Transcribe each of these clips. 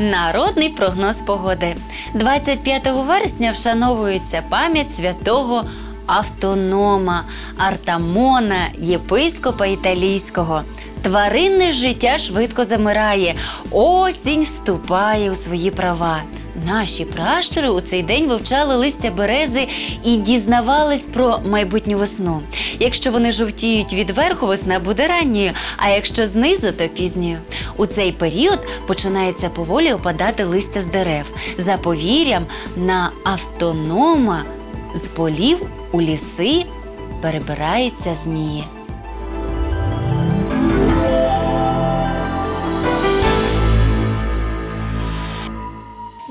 Народний прогноз погоди. 25 вересня вшановується пам'ять святого автонома Артамона, єпископа італійського. Тваринне життя швидко замирає, осінь вступає у свої права. Наші пращури у цей день вивчали листя берези і дізнавались про майбутню весну. Якщо вони жовтіють від верху, весна буде ранньою, а якщо знизу, то пізньою. У цей період починається поволі опадати листя з дерев. За повір'ям на автонома з полів у ліси перебираються змії.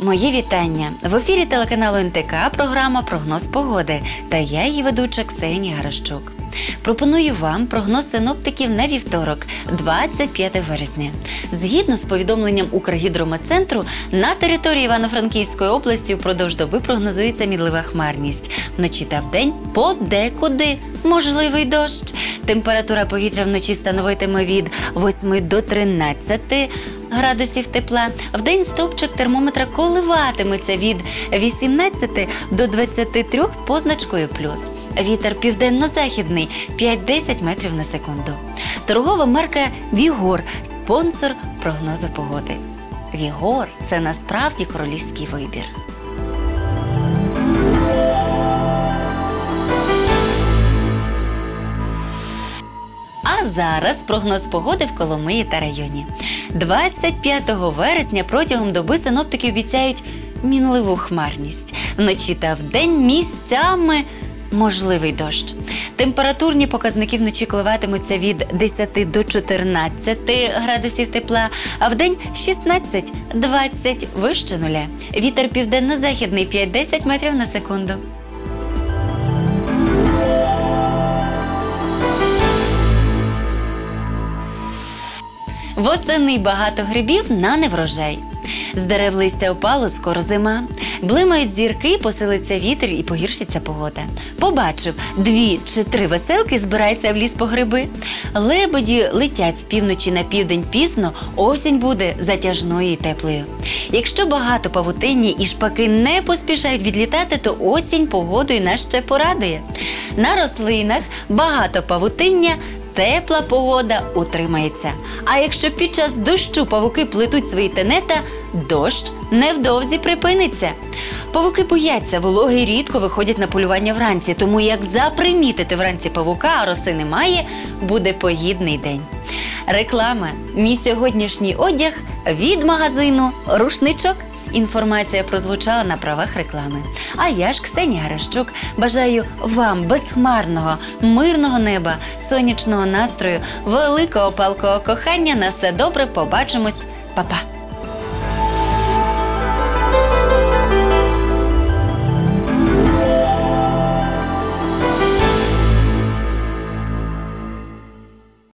Мої вітання в ефірі телеканалу НТК. Програма Прогноз погоди та я її ведуча Ксенія Гаращук. Пропоную вам прогноз синоптиків на вівторок, 25 вересня. Згідно з повідомленням Укргідрометцентру, на території Івано-Франківської області впродовж доби прогнозується мідлива хмарність. Вночі та вдень подекуди можливий дощ. Температура повітря вночі становитиме від 8 до 13 градусів тепла. В день стовпчик термометра коливатиметься від 18 до 23 з позначкою плюс. Вітер південно-західний 5-10 метрів на секунду. Торгова марка Вігор спонсор прогнозу погоди. Вігор це насправді королівський вибір. Зараз прогноз погоди в Коломиї та районі. 25 вересня протягом доби синоптики обіцяють мінливу хмарність. Вночі та вдень місцями можливий дощ. Температурні показники вночі коливатимуться від 10 до 14 градусів тепла, а вдень 16-20 вище нуля. Вітер південно-західний 5-10 метрів на секунду. Восени багато грибів на неврожай. З дерев листя опало, скоро зима. Блимають зірки, посилиться вітер і погіршиться погода. Побачив дві чи три веселки, збирайся в ліс по гриби. Лебеді летять з півночі на південь пізно, осінь буде затяжною і теплою. Якщо багато павутинні і шпаки не поспішають відлітати, то осінь погодою нас ще порадує. На рослинах багато павутиння тепла погода утримається. А якщо під час дощу павуки плетуть свої тенета, дощ невдовзі припиниться. Павуки бояться вологи рідко виходять на полювання вранці, тому як запримітити вранці павука, а роси немає, буде погідний день. Реклама. Мій сьогоднішній одяг від магазину Рушничок. Інформація прозвучала на правах реклами. А я ж Ксенія Гаращук бажаю вам безхмарного, мирного неба, сонячного настрою, великого палкого кохання. На все добре. Побачимось, Па-па!